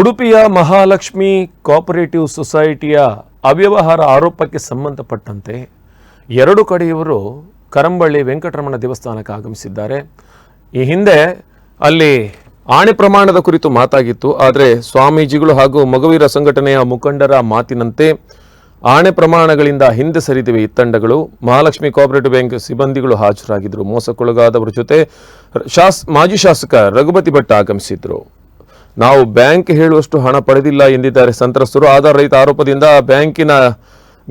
ಉಡುಪಿಯ ಮಹಾಲಕ್ಷ್ಮಿ ಕೋಪರೇಟಿವ್ ಸೊಸೈಟಿಯ ಅವ್ಯವಹಾರ ಆರೋಪಕ್ಕೆ ಸಂಬಂಧಪಟ್ಟಂತೆ ಎರಡು ಕಡೆಯವರು ಕರಂಬಳ್ಳಿ ವೆಂಕಟರಮಣ ದೇವಸ್ಥಾನಕ್ಕೆ ಆಗಮಿಸಿದ್ದಾರೆ. ಈ ಹಿಂದೆ ಅಲ್ಲಿ ಆಣೆ ಪ್ರಮಾಣದ ಕುರಿತು ಮಾತಾಗಿತ್ತು. ಆದರೆ ಸ್ವಾಮೀಜಿಗಳು ಹಾಗೂ ಮಗುವೀರ ಸಂಘಟನೆಯ ಮುಖಂಡರ ಮಾತಿನಂತೆ ಆಣೆ ಪ್ರಮಾಣಗಳಿಂದ ಹಿಂದೆ ಸರಿದಿವೆ ಇತ್ತಂಡಗಳು ಮಹಾಲಕ್ಷ್ಮಿ ಕೋಆಪರೇಟಿವ್ ಬ್ಯಾಂಕ್ ಸಿಬ್ಬಂದಿಗಳು ಹಾಜರಾಗಿದ್ದರು. ಮೋಸಕ್ಕೊಳಗಾದವರ ಜೊತೆ ಶಾಸ್, ಮಾಜಿ ಶಾಸಕ ರಘುಪತಿ ಭಟ್ ಆಗಮಿಸಿದ್ರು. ನಾವು ಬ್ಯಾಂಕ್ ಹೇಳುವಷ್ಟು ಹಣ ಪಡೆದಿಲ್ಲ ಎಂದಿದ್ದಾರೆ. ಸಂತ್ರಸ್ತರು ಆಧಾರ ರಹಿತ ಆರೋಪದಿಂದ ಬ್ಯಾಂಕಿನ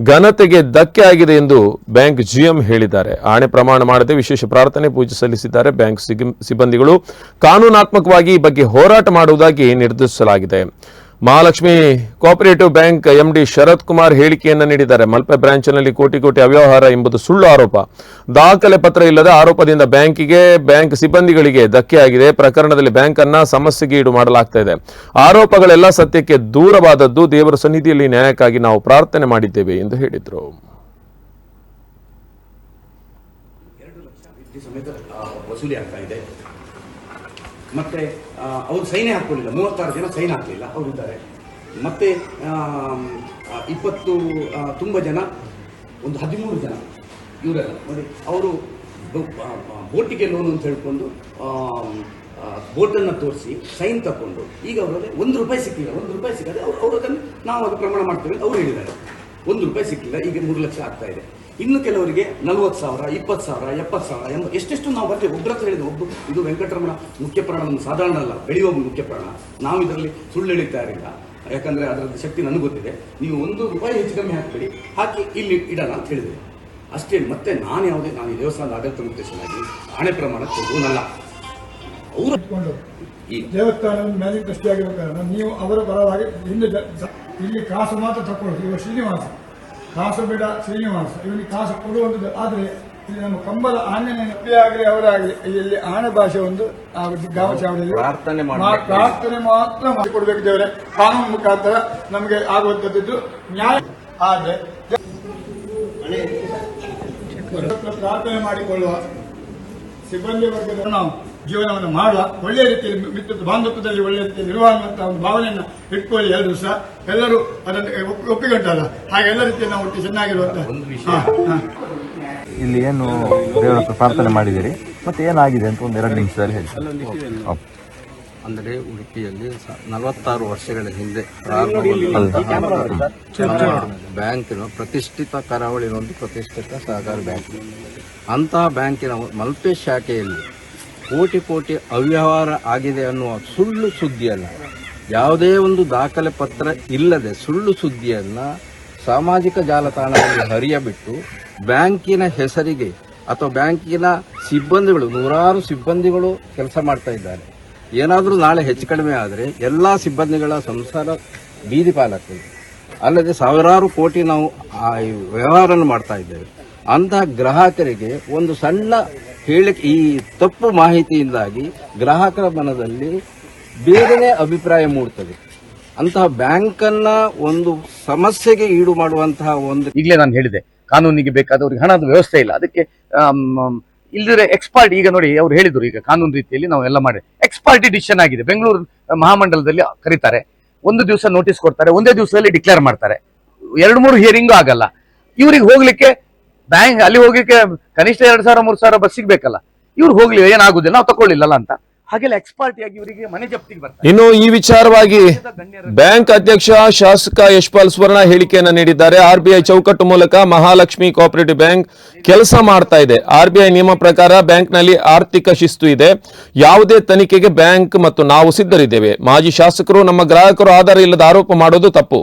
ಘನತೆಗೆ ಧಕ್ಕೆ ಆಗಿದೆ ಎಂದು ಬ್ಯಾಂಕ್ ಜಿಎಂ ಹೇಳಿದ್ದಾರೆ. ಆಣೆ ಪ್ರಮಾಣ ಮಾಡದೆ ವಿಶೇಷ ಪ್ರಾರ್ಥನೆ ಪೂಜೆ ಸಲ್ಲಿಸಿದ್ದಾರೆ ಬ್ಯಾಂಕ್ ಸಿಬ್ಬಂದಿಗಳು. ಕಾನೂನಾತ್ಮಕವಾಗಿ ಈ ಬಗ್ಗೆ ಹೋರಾಟ ಮಾಡುವುದಾಗಿ ನಿರ್ಧರಿಸಲಾಗಿದೆ. Mahalakshmi cooperative bank MD Sharath Kumar ಹೇಳಿಕೆಯನ್ನು ನೀಡಿದ್ದಾರೆ. ಮಲ್ಪೆ ಬ್ರಾಂಚ್ನಲ್ಲಿ ಕೋಟಿ ಕೋಟಿ ಅವ್ಯವಹಾರ ಎಂಬುದು ಸುಳ್ಳು ಆರೋಪ. ದಾಖಲೆ ಪತ್ರ ಇಲ್ಲದ ಆರೋಪದಿಂದ ಬ್ಯಾಂಕಿಗೆ, ಬ್ಯಾಂಕ್ ಸಿಬ್ಬಂದಿಗಳಿಗೆ ಧಕ್ಕೆಯಾಗಿದೆ ಪ್ರಕರಣದಲ್ಲಿ ಬ್ಯಾಂಕ್ ಅನ್ನ ಸಮಸ್ಯೆಗೆ ಈಡು ಮಾಡಲಾಗ್ತಾ ಇದೆ. ಆರೋಪಗಳೆಲ್ಲ ಸತ್ಯಕ್ಕೆ ದೂರವಾದದ್ದು ದೇವರ ಸನ್ನಿಧಿಯಲ್ಲಿ ನ್ಯಾಯಕ್ಕಾಗಿ ನಾವು ಪ್ರಾರ್ಥನೆ ಮಾಡಿದ್ದೇವೆ ಎಂದು ಹೇಳಿದರು ವಿದ್ಯೆ ಸಮೇತ ಆ, ವಸೂಲಿ ಆಗ್ತಾ ಇದೆ ಮತ್ತೆ ಅವರು ಸೈನೇ ಹಾಕೊಳ್ಳಿಲ್ಲ ಮೂವತ್ತಾರು ಜನ ಸೈನ್ ಹಾಕಲಿಲ್ಲ. ಅವರಿದ್ದಾರೆ. ಮತ್ತೆ ಇಪ್ಪತ್ತು ತುಂಬ ಜನ, ಒಂದು ಹದಿಮೂರು ಜನ ಇವರೆಲ್ಲ. ನೋಡಿ, ಅವರು ಬೋಟಿಗೆ ಲೋನ್ ಅಂತ ಹೇಳ್ಕೊಂಡು ಬೋಟನ್ನು ತೋರಿಸಿ, ಸೈನ್ ತಗೊಂಡು, ಈಗ ಅವರಲ್ಲಿ ಒಂದು ರೂಪಾಯಿ ಸಿಕ್ಕಿಲ್ಲ. ಒಂದು ರೂಪಾಯಿ ಸಿಕ್ಕದೆ ಅವ್ರು ಅವರು ಅದನ್ನು ನಾವು ಅದು ಪ್ರಮಾಣ ಮಾಡ್ತೇವೆ ಅಂತ ಅವ್ರು ಹೇಳಿದ್ದಾರೆ. ಒಂದು ರೂಪಾಯಿ ಸಿಕ್ಕಿಲ್ಲ. ಈಗ ಮೂರು ಲಕ್ಷ ಆಗ್ತಾ ಇದೆ. ಇನ್ನು ಕೆಲವರಿಗೆ ನಲ್ವತ್ತು ಸಾವಿರ ಇಪ್ಪತ್ತು ಸಾವಿರ ಎಪ್ಪತ್ತು ಸಾವಿರ ಎಂಬ ಎಷ್ಟೆಷ್ಟು ನಾವು ಬರ್ತೇವೆ? ಒಬ್ಬರ ಹತ್ರ ಹೇಳಿದೆ ಒಬ್ಬರು ಇದು ವೆಂಕಟರಮಣ ಮುಖ್ಯ ಪ್ರಾಣ ಒಂದು ಸಾಧಾರಣ ಅಲ್ಲ ಬೆಳೆಯುವ ಮುಖ್ಯ ಪ್ರಾಣ. ನಾವು ಇದರಲ್ಲಿ ಸುಳ್ಳು ಹೇಳುತ್ತಾ ಇರಲಿಲ್ಲ. ಯಾಕಂದರೆ ಅದರದ್ದು ಶಕ್ತಿ ನನಗೆ ಗೊತ್ತಿದೆ. ನೀವು ಒಂದು ರೂಪಾಯಿ ಹೆಚ್ಚು ಕಮ್ಮಿ ಹಾಕಬೇಡಿ. ಹಾಕಿ ಇಲ್ಲಿ ಇಡೋಣ ಅಂತ ಹೇಳಿದೆ ಅಷ್ಟೇ ಮತ್ತೆ ನಾನು ಯಾವುದೇ ನಾನು ಈ ದೇವಸ್ಥಾನದ ಆಡಳಿತ ಮುಖ್ಯಸ್ಥನಾಗಿ ಹಣೆ ಪ್ರಮಾಣ ಕೊಡುವನಲ್ಲ ಅವರು ಈ ದೇವಸ್ಥಾನ ದೇವಸ್ಥಾನದ ಮ್ಯಾಲಿನ ಟ್ರಸ್ಟಿ ಆಗಿರೋ ಕಾರಣ ನೀವು ಅವರ ಪರವಾಗಿ ಜ- ಇಲ್ಲಿ ಕಾಸು ಮಾತ್ರ ತಕೊಳ್ಳೋದು ಇವರು ಶ್ರೀನಿವಾಸ. ಕಾಸು ಬೇಡ ಶ್ರೀನಿವಾಸ. ಇವನಿಗೆ ಕಾಸು ಕೊಡುವಂಥದ್ದು ಆದರೆ ಇಲ್ಲಿ ನಮ್ಮ ಕಂಬಲ ಆಂಜನೇಯ ಆಗಲಿ ಅವರಾಗಲಿ ಇಲ್ಲಿ ಆನೆ ಭಾಷೆ ಒಂದು ಆ ಗ್ರಾಮ ಚಾವಡಿಯಲ್ಲಿ ಪ್ರಾರ್ಥನೆ. ಪ್ರಾರ್ಥನೆ ಮಾತ್ರ ಮಾಡಿಕೊಡ್ಬೇಕು ದೇವರೇ. ಕಾನೂನು ಮುಖಾಂತರ ನಮಗೆ ಆಗುವಂಥದ್ದು ನ್ಯಾಯ. ಆದರೆ ಪ್ರಾರ್ಥನೆ ಮಾಡಿಕೊಳ್ಳುವ ಸಿಬ್ಬಂದಿ ವರ್ಗದ ನಾವು ಜೀವನವನ್ನು ಮಾಡುವ ಒಳ್ಳೆಯ ರೀತಿಯಲ್ಲಿ ಮಿತ್ರ ಬಾಂಧವ್ಯದಲ್ಲಿ ಒಳ್ಳೆಯ ರೀತಿಯಲ್ಲಿ ಇರುವ ಅನ್ನುವಂಥ ಒಂದು ಭಾವನೆಯನ್ನು ಇಟ್ಕೊಳ್ಳಿ ಎಲ್ಲರೂ ಸಹ. ಎಲ್ಲರೂ ಅದನ್ನು ಒಪ್ಪಿ- ಒಪ್ಪಿಕೊಂಡಲ್ಲ. ಹಾಗೆ ಎಲ್ಲ ರೀತಿಯಲ್ಲಿ ನಾವು ಒಟ್ಟು ಚೆನ್ನಾಗಿರುವಂತಹ ಒಂದು ವಿಷಯ. ಇಲ್ಲಿ ಏನು ದೇವರ ಪ್ರಾರ್ಥನೆ ಮಾಡಿದಿರಿ ಮತ್ತೆ ಏನಾಗಿದೆ ಅಂತ ಒಂದು ಎರಡು ನಿಮಿಷದಲ್ಲಿ ಹೇಳಿ. ಅಂದರೆ ಉಡುಪಿಯಲ್ಲಿ ನಲವತ್ತಾರು ವರ್ಷಗಳ ಹಿಂದೆ ಬ್ಯಾಂಕಿನ ಪ್ರತಿಷ್ಠಿತ ಕರಾವಳಿನ ಒಂದು ಪ್ರತಿಷ್ಠಿತ ಸಹಕಾರಿ ಬ್ಯಾಂಕ್. ಅಂತಹ ಬ್ಯಾಂಕಿನ ಮಲ್ಪೆ ಶಾಖೆಯಲ್ಲಿ ಕೋಟಿ ಕೋಟಿ ಅವ್ಯವಹಾರ ಆಗಿದೆ ಅನ್ನುವ ಸುಳ್ಳು ಸುದ್ದಿಯನ್ನು ಯಾವುದೇ ಒಂದು ದಾಖಲೆ ಪತ್ರ ಇಲ್ಲದೆ ಸುಳ್ಳು ಸುದ್ದಿಯನ್ನು ಸಾಮಾಜಿಕ ಜಾಲತಾಣದಲ್ಲಿ ಹರಿಯಬಿಟ್ಟು ಬ್ಯಾಂಕಿನ ಹೆಸರಿಗೆ ಅಥವಾ ಬ್ಯಾಂಕಿನ ಸಿಬ್ಬಂದಿಗಳು, ನೂರಾರು ಸಿಬ್ಬಂದಿಗಳು ಕೆಲಸ ಮಾಡ್ತಾ ಇದ್ದಾರೆ. ಏನಾದರೂ ನಾಳೆ ಹೆಚ್ಚು ಕಡಿಮೆ ಆದರೆ ಎಲ್ಲ ಸಿಬ್ಬಂದಿಗಳ ಸಂಸಾರ ಬೀದಿ ಪಾಲಾಗ್ತದೆ. ಅಲ್ಲದೆ ಸಾವಿರಾರು ಕೋಟಿ ನಾವು ವ್ಯವಹಾರವನ್ನು ಮಾಡ್ತಾ ಇದ್ದೇವೆ. ಅಂತಹ ಗ್ರಾಹಕರಿಗೆ ಒಂದು ಸಣ್ಣ ಹೇಳಿಕೆ ಈ ತಪ್ಪು ಮಾಹಿತಿಯಿಂದಾಗಿ ಗ್ರಾಹಕರ ಮನದಲ್ಲಿ ಬೇರೆ ಅಭಿಪ್ರಾಯ ಮೂಡ್ತದೆ. ಅಂತಹ ಬ್ಯಾಂಕನ್ನ ಒಂದು ಸಮಸ್ಯೆಗೆ ಈಡು ಮಾಡುವಂತಹ ಒಂದು ಈಗಲೇ ನಾನು ಹೇಳಿದೆ, ಕಾನೂನಿಗೆ ಬೇಕಾದವ್ರಿಗೆ ಹಣದ ವ್ಯವಸ್ಥೆ ಇಲ್ಲ. ಅದಕ್ಕೆ ಇಲ್ಲದ್ರೆ ಎಕ್ಸ್ಪರ್ಟ್ ಈಗ ನೋಡಿ, ಅವ್ರು ಹೇಳಿದ್ರು ಈಗ ಕಾನೂನು ರೀತಿಯಲ್ಲಿ ನಾವು ಎಲ್ಲ ಮಾಡಿ. ಎಕ್ಸ್ಪರ್ಟಿ ಡಿಸಿಷನ್ ಆಗಿದೆ. ಬೆಂಗಳೂರು ಮಹಾಮಂಡಲದಲ್ಲಿ ಕರೀತಾರೆ. ಒಂದು ದಿವಸ ನೋಟಿಸ್ ಕೊಡ್ತಾರೆ, ಒಂದೇ ದಿವಸದಲ್ಲಿ ಡಿಕ್ಲೇರ್ ಮಾಡ್ತಾರೆ. ಎರಡು, ಮೂರು ಹಿಯರಿಂಗು ಆಗಲ್ಲ. ಇವ್ರಿಗೆ ಹೋಗ್ಲಿಕ್ಕೆ ಬ್ಯಾಂಕ್ ಅಲ್ಲಿ ಹೋಗಿಕ್ಕೆ ಕನಿಷ್ಠ ಎರಡ್ ಸಾವಿರ, ಮೂರ್ ಸಾವಿರ ಬಸ್ ಸಿಗ್ಬೇಕಲ್ಲ. ಇವ್ರು ಹೋಗ್ಲಿ ಏನಾಗುದಿಲ್ಲ, ನಾವು ತಕೊಳ್ಳಿಲ್ಲಲ್ಲ ಅಂತ. ಹಾಗೆಲ್ಲ ಎಕ್ಸ್ಪರ್ಟ್ ಆಗಿ ಇವರಿಗೆ ಮನೆ ಜಪ್ತಿಗೆ ಬರ್ತಾರೆ. ಇನ್ನು ಈ ವಿಚಾರವಾಗಿ ಬ್ಯಾಂಕ್ ಅಧ್ಯಕ್ಷ ಶಾಸಕ ಯಶ್ಪಾಲ್ ಸುವರ್ಣ ಹೇಳಿಕೆಯನ್ನ ನೀಡಿದ್ದಾರೆ. ಆರ್ಬಿಐ ಚೌಕಟ್ಟು ಮೂಲಕ ಮಹಾಲಕ್ಷ್ಮಿ ಕೋಆಪರೇಟಿವ್ ಬ್ಯಾಂಕ್ ಕೆಲಸ ಮಾಡ್ತಾ ಇದೆ. ಆರ್ಬಿಐ ನಿಯಮ ಪ್ರಕಾರ ಬ್ಯಾಂಕ್ನಲ್ಲಿ ಆರ್ಥಿಕ ಶಿಸ್ತು ಇದೆ. ಯಾವುದೇ ತನಿಖೆಗೆ ಬ್ಯಾಂಕ್ ಮತ್ತು ನಾವು ಸಿದ್ಧರಿದ್ದೇವೆ. ಮಾಜಿ ಶಾಸಕರು, ನಮ್ಮ ಗ್ರಾಹಕರು ಆಧಾರ ಇಲ್ಲದ ಆರೋಪ ಮಾಡೋದು ತಪ್ಪು.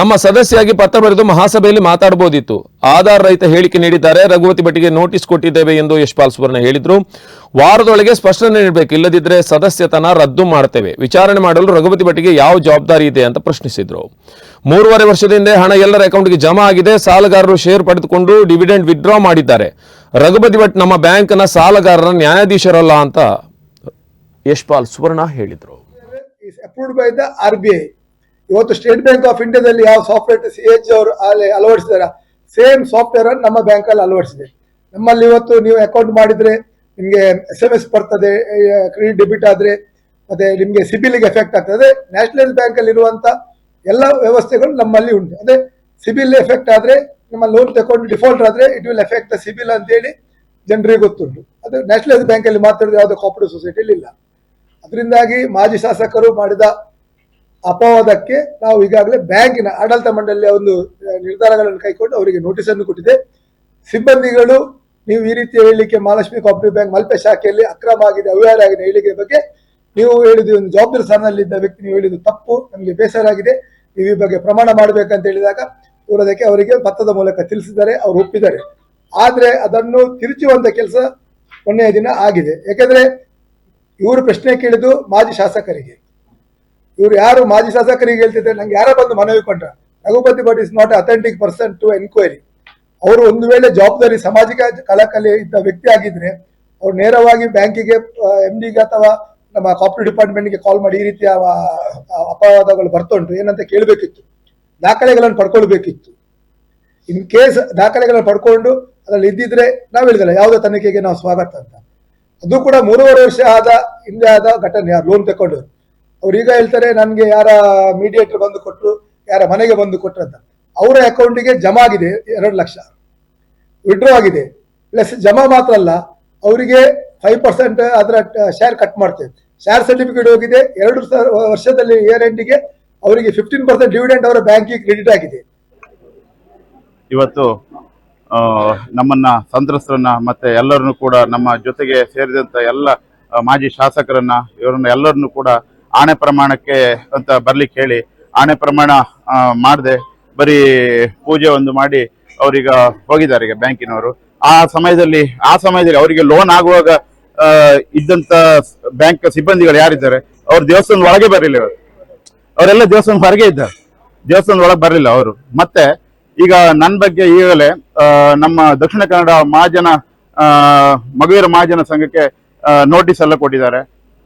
ನಮ್ಮ ಸದಸ್ಯಾಗಿ ಪತ್ರ ಬರೆದು ಮಹಾಸಭೆಯಲ್ಲಿ ಮಾತಾಡಬಹುದಿತ್ತು. ಆಧಾರ ರಹಿತ ಹೇಳಿಕೆ ನೀಡಿದ್ದಾರೆ. ರಘುವತಿ ಭಟ್ಟಿಗೆ ನೋಟಿಸ್ ಕೊಟ್ಟಿದ್ದೇವೆ ಎಂದು ಯಶ್ಪಾಲ್ ಸುವರ್ಣ ಹೇಳಿದರು. ವಾರದೊಳಗೆ ಸ್ಪಷ್ಟನೆ ನೀಡಬೇಕು. ಇಲ್ಲದಿದ್ದರೆ ಸದಸ್ಯತನ ರದ್ದು ಮಾಡ್ತೇವೆ. ವಿಚಾರಣೆ ಮಾಡಲು ರಘುಪತಿ ಭಟ್ಟಿಗೆ ಯಾವ ಜವಾಬ್ದಾರಿ ಇದೆ ಅಂತ ಪ್ರಶ್ನಿಸಿದರು. ಮೂರುವರೆ ವರ್ಷದಿಂದ ಹಣ ಎಲ್ಲರ ಅಕೌಂಟ್ಗೆ ಜಮಾ ಆಗಿದೆ. ಸಾಲಗಾರರು ಷೇರ್ ಪಡೆದುಕೊಂಡು ಡಿವಿಡೆಂಡ್ ವಿಡ್ರಾ ಮಾಡಿದ್ದಾರೆ. ರಘುಪತಿ ಭಟ್ ನಮ್ಮ ಬ್ಯಾಂಕ್ನ ಸಾಲಗಾರರ ನ್ಯಾಯಾಧೀಶರಲ್ಲ ಅಂತ ಯಶ್ಪಾಲ್ ಸುವರ್ಣ ಹೇಳಿದರು. ಇವತ್ತು ಸ್ಟೇಟ್ ಬ್ಯಾಂಕ್ ಆಫ್ ಇಂಡಿಯಾದಲ್ಲಿ ಯಾವ ಸಾಫ್ಟ್ವೇರ್ ಸಿ ಎಚ್ ಅವರು ಅಳವಡಿಸಿದಾರ? ಸೇಮ್ ಸಾಫ್ಟ್ವೇರ್ ಅನ್ನು ನಮ್ಮ ಬ್ಯಾಂಕಲ್ಲಿ ಅಳವಡಿಸಿದೆ. ನಮ್ಮಲ್ಲಿ ಇವತ್ತು ನೀವು ಅಕೌಂಟ್ ಮಾಡಿದ್ರೆ ನಿಮಗೆ ಎಸ್ ಎಂ ಎಸ್ ಬರ್ತದೆ ಕ್ರೆಡಿಟ್ ಡೆಬಿಟ್ ಆದ್ರೆ, ಮತ್ತೆ ನಿಮಗೆ ಸಿಬಿಲ್ಗೆ ಎಫೆಕ್ಟ್ ಆಗ್ತದೆ. ನ್ಯಾಷನಲ್ ಬ್ಯಾಂಕಲ್ಲಿ ಇರುವಂತ ಎಲ್ಲ ವ್ಯವಸ್ಥೆಗಳು ನಮ್ಮಲ್ಲಿ ಉಂಟು. ಅದೇ ಸಿಬಿಲ್ ಎಫೆಕ್ಟ್ ಆದ್ರೆ, ನಿಮ್ಮ ಲೋನ್ ತಗೊಂಡು ಡಿಫಾಲ್ಟ್ ಆದ್ರೆ it will effect the CIBIL ಅಂತೇಳಿ ಜನರಿಗೆ ಗೊತ್ತುಂಟು. ಅದು ನ್ಯಾಷನಲೈಸ್ ಬ್ಯಾಂಕಲ್ಲಿ ಮಾತಾಡಿದ್ರೆ ಯಾವುದೇ ಕೋಪರೇಟಿವ್ ಸೊಸೈಟಿಯಲ್ಲಿ ಇಲ್ಲ. ಅದರಿಂದಾಗಿ ಮಾಜಿ ಶಾಸಕರು ಮಾಡಿದ ಅಪವಾದಕ್ಕೆ ನಾವು ಈಗಾಗಲೇ ಬ್ಯಾಂಕಿನ ಆಡಳಿತ ಮಂಡಳಿಯ ಒಂದು ನಿರ್ಧಾರಗಳನ್ನು ಕೈಕೊಂಡು ಅವರಿಗೆ ನೋಟಿಸ್ ಅನ್ನು ಕೊಟ್ಟಿದೆ. ಸಿಬ್ಬಂದಿಗಳು, ನೀವು ಈ ರೀತಿ ಹೇಳಿಕೆ ಮಹಾಲಕ್ಷ್ಮಿ ಕೋಪರೇಟಿವ್ ಬ್ಯಾಂಕ್ ಮಲ್ಪೆ ಶಾಖೆಯಲ್ಲಿ ಅಕ್ರಮ ಆಗಿದೆ ಅವ್ಯವಹಾರ ಆಗಿದೆ ಹೇಳಿಕೆ ಬಗ್ಗೆ ನೀವು ಹೇಳಿದ ಒಂದು ಜವಾಬ್ದಾರಿ ಸ್ಥಾನದಲ್ಲಿದ್ದ ವ್ಯಕ್ತಿ ನೀವು ಹೇಳಿದ್ದು ತಪ್ಪು, ನಮಗೆ ಬೇಸರ ಆಗಿದೆ ನೀವು ಈ ಬಗ್ಗೆ ಪ್ರಮಾಣ ಮಾಡಬೇಕಂತ ಹೇಳಿದಾಗ ಇವರು ಅದಕ್ಕೆ ಅವರಿಗೆ ಪತ್ರದ ಮೂಲಕ ತಿಳಿಸಿದ್ದಾರೆ, ಅವರು ಒಪ್ಪಿದ್ದಾರೆ. ಆದರೆ ಅದನ್ನು ತಿರುಚುವಂತ ಕೆಲಸ ಕೊನೆಯ ದಿನ ಆಗಿದೆ. ಯಾಕಂದ್ರೆ ಇವರು ಪ್ರಶ್ನೆ ಕೇಳಿದ್ದು ಮಾಜಿ ಶಾಸಕರಿಗೆ. ಇವರು ಯಾರು ಮಾಜಿ ಶಾಸಕರಿಗೆ ಹೇಳ್ತಿದ್ದೆ ನಂಗೆ ಯಾರೋ ಬಂದು ಮನವಿ ಕೊಟ್ರ. Raghupati Bhat is not authentic person to enquiry ಅವರು ಒಂದು ವೇಳೆ ಜವಾಬ್ದಾರಿ ಸಾಮಾಜಿಕ ಕಲಾಕಲೆ ಇದ್ದ ವ್ಯಕ್ತಿ ಆಗಿದ್ರೆ, ಅವ್ರು ನೇರವಾಗಿ ಬ್ಯಾಂಕಿಗೆ ಎಂ ಡಿಗೆ ಅಥವಾ ನಮ್ಮ ಕಾಪರೇಟಿವ್ ಡಿಪಾರ್ಟ್ಮೆಂಟ್ಗೆ ಕಾಲ್ ಮಾಡಿ ಈ ರೀತಿಯ ಅಪವಾದಗಳು ಬರ್ತುಂಟು ಏನಂತ ಕೇಳಬೇಕಿತ್ತು. ದಾಖಲೆಗಳನ್ನು ಪಡ್ಕೊಳ್ಬೇಕಿತ್ತು. ಇನ್ ಕೇಸ್ ದಾಖಲೆಗಳನ್ನು ಪಡ್ಕೊಂಡು ಅದ್ರಲ್ಲಿ ಇದ್ದಿದ್ರೆ ನಾವು ಹೇಳಿದಲ್ಲ ಯಾವುದೇ ತನಿಖೆಗೆ ನಾವು ಸ್ವಾಗತ ಅಂತ. ಅದು ಕೂಡ ಮೂರುವರೆ ವರ್ಷ ಆದ ಹಿಂದೆ ಆದ ಘಟನೆ ಲೋನ್ ತಗೊಂಡು ಅವ್ರು ಈಗ ಹೇಳ್ತಾರೆ, ನನಗೆ ಯಾರ ಮೀಡಿಯೇಟರ್ ಬಂದು ಕೊಟ್ಟರು ಯಾರ ಮನೆಗೆ ಬಂದು ಕೊಟ್ಟರು ಅಂತ. ಅವರ ಅಕೌಂಟಿಗೆ ಜಮಾ ಆಗಿದೆ, ಎರಡು ಲಕ್ಷ. ವಿಡ್ರಾ ಆಗಿದೆ. ಪ್ಲಸ್ ಜಮಾ ಮಾತ್ರ ಅಲ್ಲ, ಅವರಿಗೆ ಫೈವ್ ಪರ್ಸೆಂಟ್ ಅದರ ಶೇರ್ ಕಟ್ ಮಾಡ್ತೇವೆ. ಶೇರ್ ಸರ್ಟಿಫಿಕೇಟ್ ಹೋಗಿದೆ, ಎರಡು ವರ್ಷದಲ್ಲಿ ಇಯರ್ ಎಂಡಿಗೆ ಅವರಿಗೆ ಫಿಫ್ಟೀನ್ ಪರ್ಸೆಂಟ್ ಡಿವಿಡೆಂಡ್ ಅವರ ಬ್ಯಾಂಕಿಗೆ ಕ್ರೆಡಿಟ್ ಆಗಿದೆ. ಇವತ್ತು ನಮ್ಮನ್ನ ಸಂತ್ರಸ್ತರನ್ನ ಮತ್ತೆ ಎಲ್ಲರನ್ನು ಕೂಡ ನಮ್ಮ ಜೊತೆಗೆ ಸೇರಿದಂತ ಎಲ್ಲ ಮಾಜಿ ಶಾಸಕರನ್ನ, ಇವರನ್ನ ಎಲ್ಲರನ್ನು ಕೂಡ ಆಣೆ ಪ್ರಮಾಣಕ್ಕೆ ಅಂತ ಬರ್ಲಿಕ್ಕೆ ಹೇಳಿ, ಆಣೆ ಪ್ರಮಾಣ ಮಾಡದೆ, ಬರೀ ಪೂಜೆ ಒಂದು ಮಾಡಿ ಅವರೀಗ ಹೋಗಿದ್ದಾರೆ ಈಗ ಬ್ಯಾಂಕಿನವರು. ಆ ಸಮಯದಲ್ಲಿ ಆ ಸಮಯದಲ್ಲಿ ಅವರಿಗೆ ಲೋನ್ ಆಗುವಾಗ ಇದ್ದಂತ ಬ್ಯಾಂಕ್ ಸಿಬ್ಬಂದಿಗಳು ಯಾರಿದ್ದಾರೆ? ಅವ್ರು ದೇವಸ್ಥಾನದ ಒಳಗೆ ಬರಲಿಲ್ಲ ಅವರು ಅವರೆಲ್ಲ ದೇವಸ್ಥಾನ ಹೊರಗೆ ಇದ್ದ ದೇವಸ್ಥಾನದ ಒಳಗೆ ಬರಲಿಲ್ಲ ಅವರು. ಮತ್ತೆ ಈಗ ನನ್ನ ಬಗ್ಗೆ ಈಗಲೇ ನಮ್ಮ ದಕ್ಷಿಣ ಕನ್ನಡ ಮಹಾಜನ ಮಗುವೀರ ಮಹಾಜನ ಸಂಘಕ್ಕೆ ನೋಟಿಸ್ ಎಲ್ಲ ಕೊಟ್ಟಿದ್ದಾರೆ.